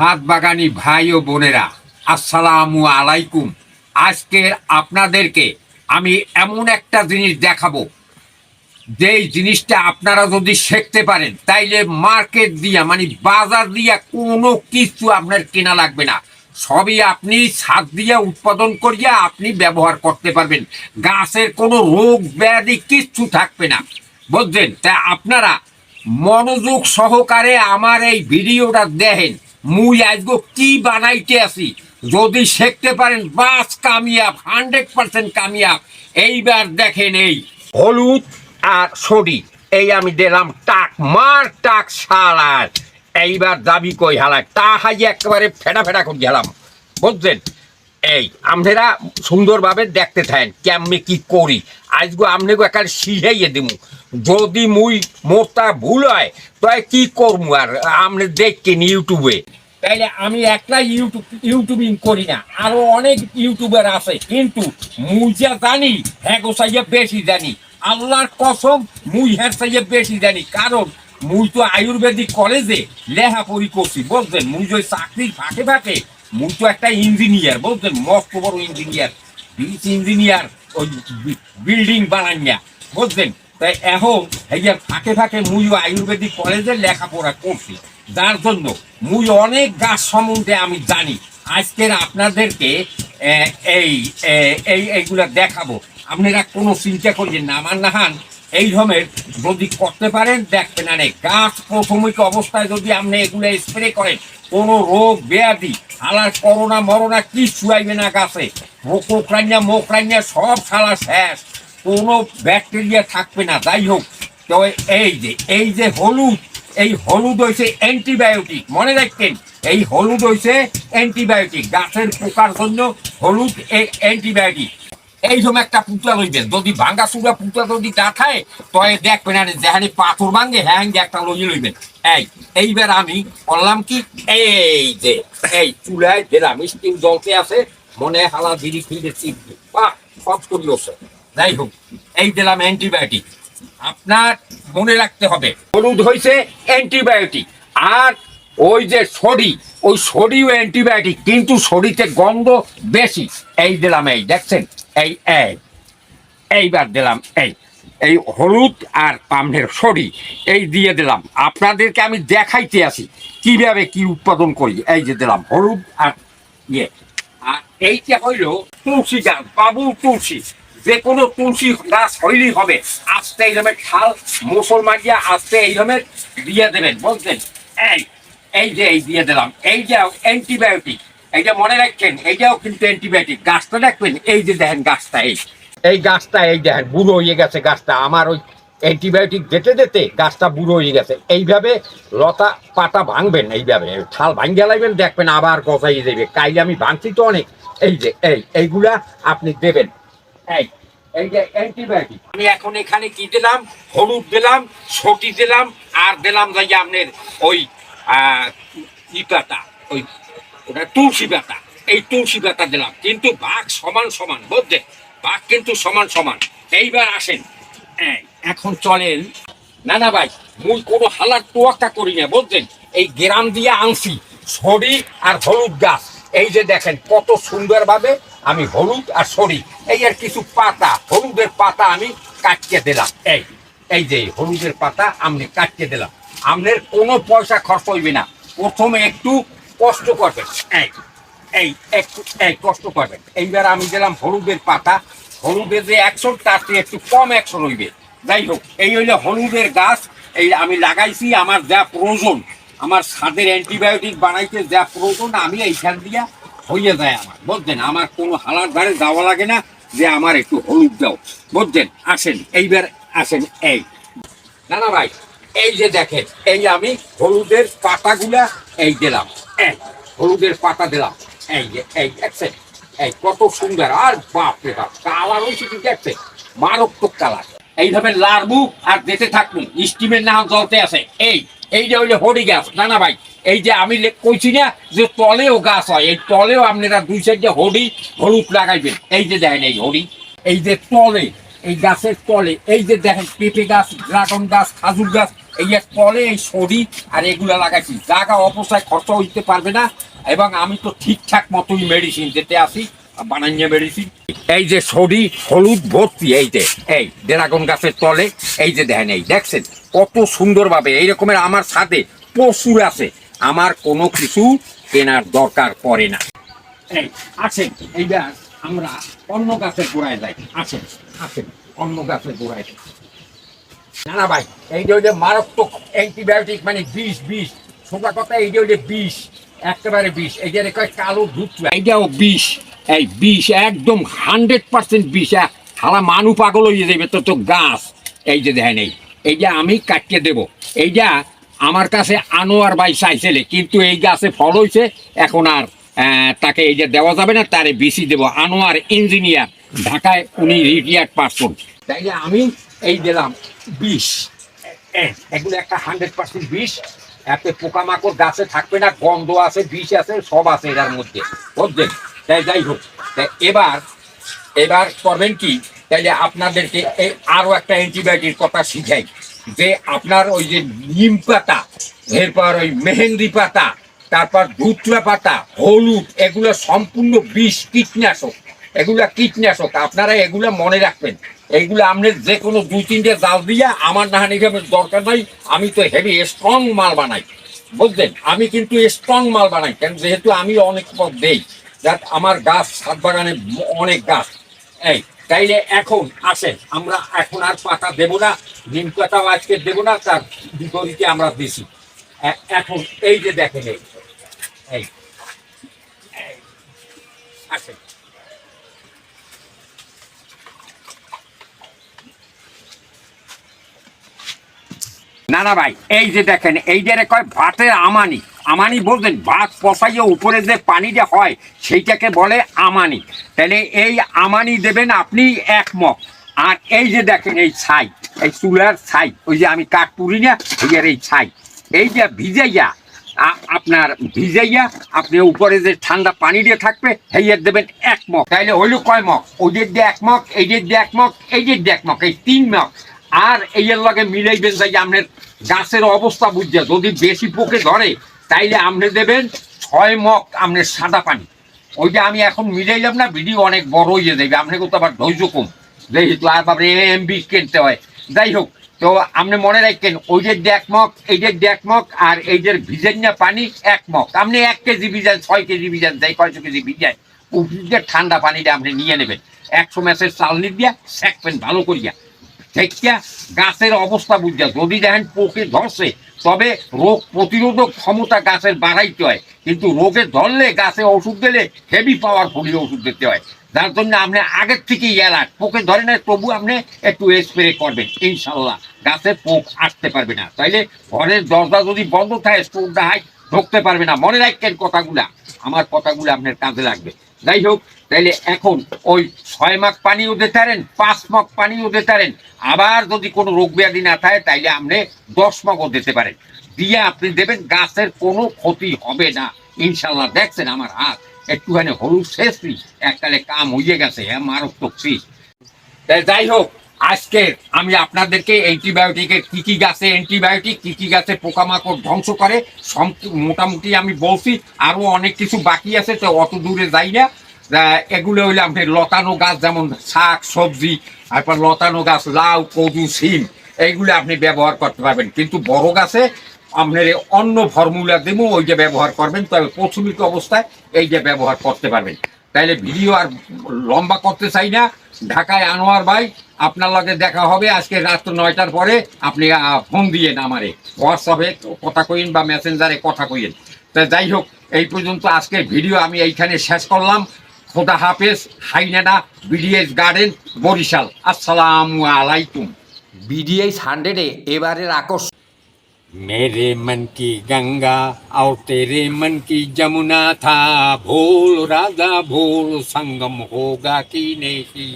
সাত বাগানি ভাই ও বোনেরা, আসসালামু আলাইকুম। আজকে আপনাদেরকে আমি এমন একটা জিনিস দেখাবো। যেই জিনিসটা আপনারা যদি শিখতে পারেন, তাইলে মার্কেট দিয়া মানে বাজার দিয়া কোনো কিছু আপনার কেনা লাগবে না। সবই আপনি ছাদ দিয়া উৎপাদন করিয়া আপনি ব্যবহার করতে পারবেন। গাছের কোনো রোগ ব্যাধি কিচ্ছু থাকবে না। বুঝছেন? তা আপনারা মনোযোগ সহকারে আমার এই ভিডিওটা দেখেন। মুই আজগো কি বানাইতে আছি? যদি শিখতে পারেন, বাস কামিয়াব হান্ড্রেড পার্সেন্ট কামিয়াব। এইবার দেখেন এই হলুদ আর সরি, এই আমি দিলাম টাক, মার টাক সালার এইবার দাবি কই হালায়? তা হাই একেবারে ফেটা ফেটা করে গেলাম বুঝছেন? এই আমরা সুন্দরভাবে দেখতে থাকেন কেমনে কি করি। আজকে আমনেগো একার শিখাইয়ে দিমু। যদি মুই মোরটা ভুল হয় তাই কি করব আর? আপনি দেখছেন ইউটিউবে। তাইলে আমি একটা ইউটিউব ইউটিউবিং করি না, আরও অনেক ইউটিউবার আছে, কিন্তু মুই যা জানি হ্যাঁ গোসাইয়া বেশি জানি। আল্লাহর কসম, মুই হ্যাঁ সাইয়া, বেশি জানি। কারণ মুই তো আয়ুর্বেদিক কলেজে লেখাপড়ি করছি বুঝলেন মুই যে চাকরির ফাঁকে ফাঁকে মুই তো একটা ইঞ্জিনিয়ার বুঝলেন মস্ত বড় ইঞ্জিনিয়ার বিচ ইঞ্জিনিয়ার ওই বিল্ডিং বানাইয়া বুঝলেন তাই এখন এই যে ফাঁকে ফাঁকে মুইও আয়ুর্বেদিক কলেজে লেখাপড়া করছি। যার জন্য মুই অনেক গাছ সম্বন্ধে আমি জানি। আজকের আপনাদেরকে এই এই, এইগুলা দেখাবো। আপনারা কোনো চিন্তা করবেন না। আমার নাহান এই ধরনের যদি করতে পারেন, দেখবেন না রে গাছ প্রথমিক অবস্থায় যদি আপনি এগুলো স্প্রে করেন, কোনো রোগ, ব্যাধি আলার করোনা, মরোনা কি ছুয়াইবে না গাছে। কোকরাইয়া মোকরাইয়া সব সালা শেষ। কোনো ব্যাকটেরিয়া থাকবে না। যাই হোক, তো এই যে এই যে হলুদ, এই হলুদ হয়েছে অ্যান্টিবায়োটিক মনে রাখবেন, এই হলুদ হয়েছে অ্যান্টিবায়োটিক গাছের পোকার জন্য হলুদ অ্যান্টিবায়োটিক এই সময় একটা পুতলা লইবেন। যদি ভাঙ্গা সুগা পুতলা যদি না খায় তবে দেখবেন আরে যেখানে পাথর ভাঙ্গে হ্যাঁ একটা লইয়ে লইবেন। এই, এইবার আমি করলাম কি, এই যে, এই চুলায় দিলাম স্টিম জলতে আছে, মনে হালা বিড়ি ফিরে চিপবে। বা সব করিওছে যাই হোক, এই দিলাম অ্যান্টিবায়োটিক। আপনার মনে রাখতে হবে, হলুদ হয়েছে অ্যান্টিবায়োটিক। আর ওই যে সরি, ওই সরিও অ্যান্টিবায়োটিক, কিন্তু শরীতে গন্ধ বেশি। এই দিলাম এই, দেখছেন? এই এই। এইবার দিলাম এই। এই হলুদ আর পামনের সরি, এই দিয়ে দিলাম। আপনাদেরকে আমি দেখাইতে আসি, কীভাবে কি উৎপাদন করি। এই যে দিলাম হলুদ আর ইয়ে। আর এইটা হইল তুলসী গাছ বাবু তুলসী। যে কোনো তুলসী গাছ হইলেই হবে। আস্তে এই রকমের খাল মুসলমানিয়া আস্তে এই রকমের দিয়ে দেবেন, বুঝলেন? এই এই যে, এই দিয়ে দিলাম। এই যে অ্যান্টিবায়োটিক এইটা মনে রাখছেন, এইটাও কিন্তু অ্যান্টিবায়োটিক গাছটা দেখবেন, এই যে দেখেন গাছটা, এই। এই গাছটা, এই দেখেন, বুড়ো হয়ে গেছে গাছটা। আমার ওই অ্যান্টিবায়োটিক যেতে যেতে গাছটা বুড়ো হয়ে গেছে। এইভাবে লতা পাতা ভাঙবেন এইভাবে। ছাল ভাঙ্গিয়া লাগবেন দেখবেন আবার গজাই দেবে কাইলে আমি ভাঙছি তো অনেক। এই যে, এই, এইগুলা আপনি দেবেন। এই এই যে অ্যান্টিবায়োটিক আমি এখন এখানে কি দিলাম? হলুদ দিলাম ছটি দিলাম, আর দিলাম যাই আপনার ওই ই পাতা, ওই ওটা তুলসী পাতা। এই তুলসী পাতা দিলাম। কিন্তু ভাগ সমান সমান বুঝলেন ভাগ কিন্তু সমান সমান। এইবার আসেন। এখন চলেন। না না, ভাই, মুই কোনো হালার তোয়াক্কা করি না, বুঝলেন? এই গ্রাম দিয়ে আনছি, সরি আর হলুদ গাছ। এই যে দেখেন, কত সুন্দরভাবে আমি হলুদ আর সরি। এই আর কিছু পাতা, হলুদের পাতা আমি কাটকে দিলাম। এই এই যে হলুদের পাতা আমি কাটিয়ে দিলাম। আপনার কোনো পয়সা খরচ হইবে না। প্রথমে একটু কষ্ট করবেন। এই এই একটু এই, কষ্ট করবেন। এইবার আমি দিলাম হলুদের পাতা। হলুদের যে অ্যাকশন তার চেয়ে একটু কম অ্যাকশন হইবে যাই হোক, এই হইলে হলুদের গাছ। এই আমি লাগাইছি, আমার যা প্রয়োজন, আমার স্বাদের অ্যান্টিবায়োটিক বানাইতে যা প্রয়োজন, আমি এইখান দিয়া হইয়ে যায় আমার। বুঝছেন? আমার কোনো হালার ধারে যাওয়া লাগে না যে আমার একটু হলুদ দাও। বুঝছেন? আসেন, এইবার আসেন, এই। না ভাই এই যে দেখেন, এই আমি হলুদের পাতাগুলা এই দিলাম হলুদের পাতা দিলাম, এই যে, এই দেখছেন, এই কত সুন্দর, আর বাপ রে বাপ, কালার হয়েছে কি দেখছেন? মারাত্মক কালার। এইভাবে লাড়বু আর যেতে থাকব, স্টিমের নাম জ্বলতে আছে। এই এই যে হইলে হরি গাছ, না না ভাই, এই যে আমি কইছি না যে তলেও গাছ হয়, এই তলেও আপনারা দুই সাইডে হরি, হলুদ লাগাইবেন। এই যে দেখেন, এই হরি, এই যে তলে, এই গাছের তলে, এই যে দেখেন পেঁপে গাছ, ড্রাগন গাছ, খাজুর গাছ এই যে তলে এই সরি আর এগুলা লাগাইছি। জায়গা অবস্থায় খরচ হইতে পারবে না এবং আমি তো ঠিকঠাক মতোই মেডিসিন যেতে আসি বানাইয়া মেডিসিন এই যে সরি, হলুদ ভর্তি, এই যে, এই ড্রাগন গাছের তলে, এই যে দেখেন, এই দেখছেন, কত সুন্দরভাবে, এই রকমের আমার সাথে প্রচুর আছে। আমার কোনো কিছু কেনার দরকার পড়ে না। এই, আসেন, এইবার আমরা অন্য গাছের গোড়ায় যাই। আসেন আসেন, অন্য গাছের গোড়ায় যাই। না না ভাই, এই যে মারাত্মক অ্যান্টিবায়োটিক মানে বিষ বিষ সোজা কথা এই যে বিষ, একেবারে বিষ, এই যে কয় কালো ধূপ এইটাও বিষ, এই বিষ একদম হান্ড্রেড পার্সেন্ট বিষ সারা মানু পাগল হয়ে যাবে তো তো গাছ। এই যে দেখেন এই এইটা আমি কাটিয়ে দেব এইটা আমার কাছে আনোয়ার ভাই চাইছিলে, কিন্তু এই গাছে ফল হয়েছে এখন আর তাকে এই যে দেওয়া যাবে না, তারে বেশি দেব। আনোয়ার ইঞ্জিনিয়ার, ঢাকায় উনি রিটায়ার্ড পার্সন তাইলে আমি এই দিলাম বিষ এগুলো একটা হান্ড্রেড পার্সেন্ট বিষ এতে পোকামাকড় গাছে থাকবে না, গন্ধ আছে, বিষ আছে, সব আছে এটার মধ্যে। বুঝলেন? তাই যাই হোক এবার এবার করবেন কি? তাইলে আপনাদেরকে এই আরও একটা অ্যান্টিবায়োটিক কথা শিখাই। যে আপনার ওই যে নিম পাতা, এরপর ওই মেহেন্দি পাতা, তারপর দুধলা পাতা, হলুদ, এগুলো সম্পূর্ণ বিষ কীটনাশক। এগুলা কীটনাশক আপনারা এগুলা মনে রাখবেন। এইগুলো আপনার যে কোনো দুই তিনটে জাল দিয়া আমার না নিগামের দরকার নাই আমি তো হেভি স্ট্রং মাল বানাই। বুঝলেন? আমি কিন্তু স্ট্রং মাল বানাই কেন? যেহেতু আমি অনেক পথ দেই। যাক আমার গাছ ছাদ বাগানে অনেক গাছ। এই তাইলে এখন আসেন আমরা এখন আর পাতা দেব না নিম পাতাও আজকে দেব না তার বিপরীতে আমরা দিছি। এখন এই যে দেখেন এই, আসেন। না না ভাই, এই যে দেখেন, এই যে কয় ভাতের আমানি। আমানি বলতেন ভাত পচাইয়ে উপরে যে পানিটা হয়, সেইটাকে বলে আমানি। তাহলে এই আমানি দেবেন আপনি এক মগ। আর এই যে দেখেন, এই ছাই, এই চুলার ছাই, ওই যে আমি কাঠ পুরি না এই আর এই ছাই, এই যে ভিজাইয়া আপনার ভিজাইয়া, আপনি উপরে যে ঠান্ডা পানি দিয়ে থাকবে হেয়ার দেবেন এক মগ। হইল কয় মগ? ওদের দিয়ে এক মগ এই দিয়ে এক মগ এই যে দিয়ে এক মগ, এই তিন মগ। আর এইয়ের লগে মিলাইবেন যাই আপনার গাছের অবস্থা বুঝছে। যদি বেশি পোকে ধরে, তাইলে আপনি দেবেন ছয় মগ আপনার সাদা পানি। ওইটা আমি এখন মিলাইলাম না, ভিডিও অনেক বড় হয়ে যাবে আপনাকে তো আবার ধৈর্য কম। যেহেতু আর তারপরে এমবি কিনতে হয়। যাই হোক, তো আপনি মনে রাখেন, ওই যে দেখ মগ, এই যে দেখ মগ, আর এই যে ভিজেন্যা পানি, এক মগ। আপনি এক কেজি ভিজান, ছয় কেজি ভিজান, যাই কয়শো কেজি ভিজায় উপরে ঠান্ডা পানিটা আপনি নিয়ে নেবেন। একশো ম্যাচের চালনি দিয়া সেকবেন ভালো করিয়া। দেখিয়া গাছের অবস্থা বুঝা যদি দেখেন পোকে ধরছে, তবে রোগ প্রতিরোধক ক্ষমতা গাছের বাড়াইতে হয়। কিন্তু রোগে ধরলে গাছে ওষুধ দিলে হেভি পাওয়ার ফুলি ওষুধ দিতে হয়। যার জন্য আপনি আগের থেকেই অ্যালার্ট পোকে ধরে না তবু আপনি একটু স্প্রে করবেন, ইনশাল্লাহ। গাছে পোক আসতে পারবে না। তাইলে ঘরের দরজা যদি বন্ধ থাকে স্টোর দেখায় ঢুকতে পারবে না। মনে রাখবেন কথাগুলা। আমার কথাগুলো আপনার কাজে লাগবে। যাই হোক তাইলে এখন ওই ছয় মাস পানিও দিতে পারেন, পাঁচ মাস পানিও দিতে পারেন। আবার যদি কোনো রোগ ব্যাধি না থাকে, তাইলে আপনি দশ মাগও দিতে পারেন। দিয়ে আপনি দেবেন, গাছের কোনো ক্ষতি হবে না। ইনশাল্লাহ দেখছেন আমার হাত, একটুখানি হলুদ শেষই এককালে কাম হয়ে গেছে হ্যাঁ মারাত্মক তাই যাই হোক, আজকে আমি আপনাদেরকে অ্যান্টিবায়োটিকের কি কি গাছে অ্যান্টিবায়োটিক, কি কি গাছে পোকামাকড় ধ্বংস করে মোটামুটি আমি বলছি আরও অনেক কিছু বাকি আছে, তো অত দূরে যাই না। এগুলো হইলে আপনার লতানো গাছ যেমন শাক, সবজি তারপর লতানো গাছ, লাউ, কদু সিম এইগুলো আপনি ব্যবহার করতে পারবেন। কিন্তু বড় গাছে আপনার অন্য ফর্মুলা দেবো ওই যে ব্যবহার করবেন তবে প্রচলিত অবস্থায় এই যে ব্যবহার করতে পারবেন। তাইলে ভিডিও আর লম্বা করতে চাই না। ঢাকায় আনোয়ার ভাই, আপনার লগে দেখা হবে আজকে রাত নয়টার পরে। আপনি ফোন দিয়েন আমারে। হোয়াটসঅ্যাপে কথা কইন বা মেসেঞ্জারে কথা কইন তা যাই হোক, এই পর্যন্ত আজকের ভিডিও আমি এইখানে শেষ করলাম। খোদা হাফেজ হাইনাডা বিডিএস গার্ডেন বরিশাল। আসসালামু আলাইকুম। বিডিএস হান্ড্রেডে এবারের আকর্ষণ মেরে মন কি গঙ্গা আর তেরে মন কি যমুনা থা, ভোল রাধা ভোল সঙ্গম হোগা কি নেহি।